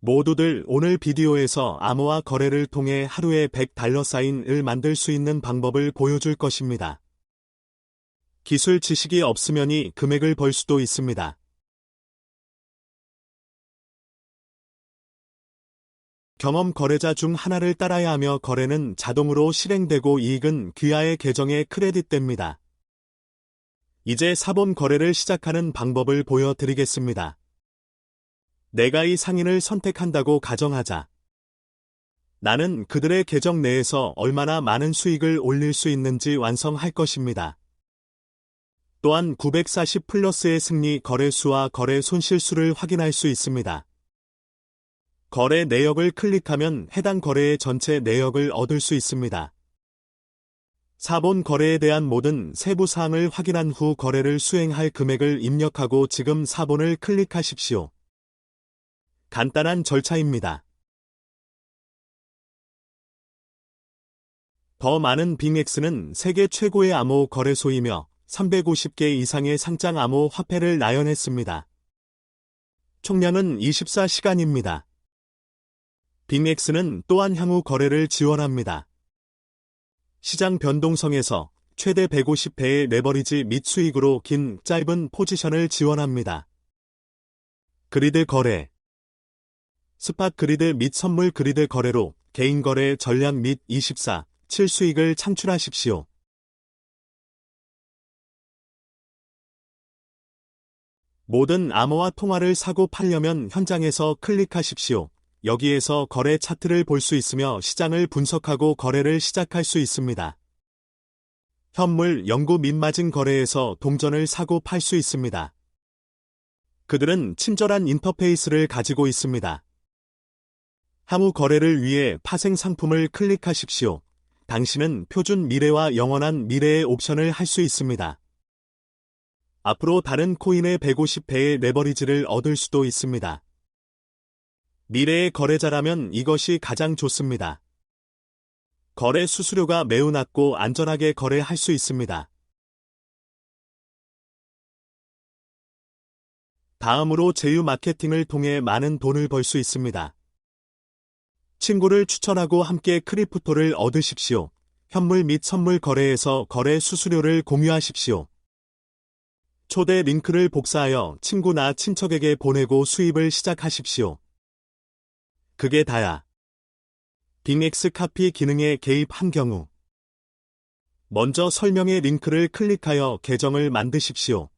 모두들 오늘 비디오에서 암호화 거래를 통해 하루에 100달러 사인을 만들 수 있는 방법을 보여줄 것입니다. 기술 지식이 없으면이 금액을 벌 수도 있습니다. 경험 거래자 중 하나를 따라야 하며 거래는 자동으로 실행되고 이익은 귀하의 계정에 크레딧됩니다. 이제 사본 거래를 시작하는 방법을 보여드리겠습니다. 내가 이 상인을 선택한다고 가정하자. 나는 그들의 계정 내에서 얼마나 많은 수익을 올릴 수 있는지 완성할 것입니다. 또한 940 플러스의 승리 거래수와 거래 손실수를 확인할 수 있습니다. 거래 내역을 클릭하면 해당 거래의 전체 내역을 얻을 수 있습니다. 사본 거래에 대한 모든 세부 사항을 확인한 후 거래를 수행할 금액을 입력하고 지금 사본을 클릭하십시오. 간단한 절차입니다. 더 많은 빅엑스는 세계 최고의 암호 거래소이며 350개 이상의 상장 암호 화폐를 나열했습니다. 총량은 24시간입니다. 빅엑스는 또한 향후 거래를 지원합니다. 시장 변동성에서 최대 150배의 레버리지 및 수익으로 긴, 짧은 포지션을 지원합니다. 그리드 거래 스팟 그리드 및 선물 그리드 거래로 개인 거래 전략 및 24, 7 수익을 창출하십시오. 모든 암호화 통화를 사고 팔려면 현장에서 클릭하십시오. 여기에서 거래 차트를 볼 수 있으며 시장을 분석하고 거래를 시작할 수 있습니다. 현물 연구 및 마진 거래에서 동전을 사고 팔 수 있습니다. 그들은 친절한 인터페이스를 가지고 있습니다. 향후 거래를 위해 파생 상품을 클릭하십시오. 당신은 표준 미래와 영원한 미래의 옵션을 할 수 있습니다. 앞으로 다른 코인의 150배의 레버리지를 얻을 수도 있습니다. 미래의 거래자라면 이것이 가장 좋습니다. 거래 수수료가 매우 낮고 안전하게 거래할 수 있습니다. 다음으로 제휴 마케팅을 통해 많은 돈을 벌 수 있습니다. 친구를 추천하고 함께 크리프토를 얻으십시오. 현물 및 선물 거래에서 거래 수수료를 공유하십시오. 초대 링크를 복사하여 친구나 친척에게 보내고 수입을 시작하십시오. 그게 다야. 빅엑스 카피 기능에 개입한 경우 먼저 설명의 링크를 클릭하여 계정을 만드십시오.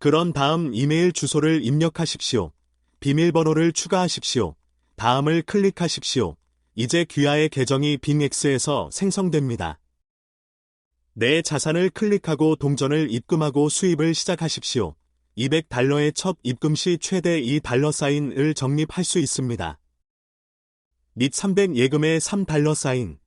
그런 다음 이메일 주소를 입력하십시오. 비밀번호를 추가하십시오. 다음을 클릭하십시오. 이제 귀하의 계정이 빅엑스에서 생성됩니다. 내 자산을 클릭하고 동전을 입금하고 수입을 시작하십시오. 200달러의 첫 입금 시 최대 2달러 사인을 적립할 수 있습니다. 및 300 예금의 3달러 사인.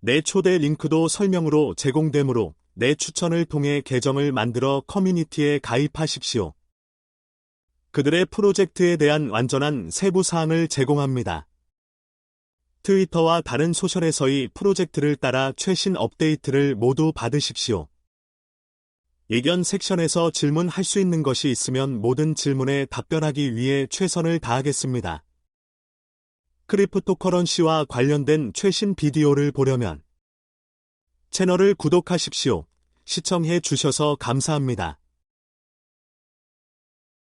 내 초대 링크도 설명으로 제공되므로 내 추천을 통해 계정을 만들어 커뮤니티에 가입하십시오. 그들의 프로젝트에 대한 완전한 세부 사항을 제공합니다. 트위터와 다른 소셜에서의 프로젝트를 따라 최신 업데이트를 모두 받으십시오. 의견 섹션에서 질문할 수 있는 것이 있으면 모든 질문에 답변하기 위해 최선을 다하겠습니다. 크리프토커런시와 관련된 최신 비디오를 보려면 채널을 구독하십시오. 시청해 주셔서 감사합니다.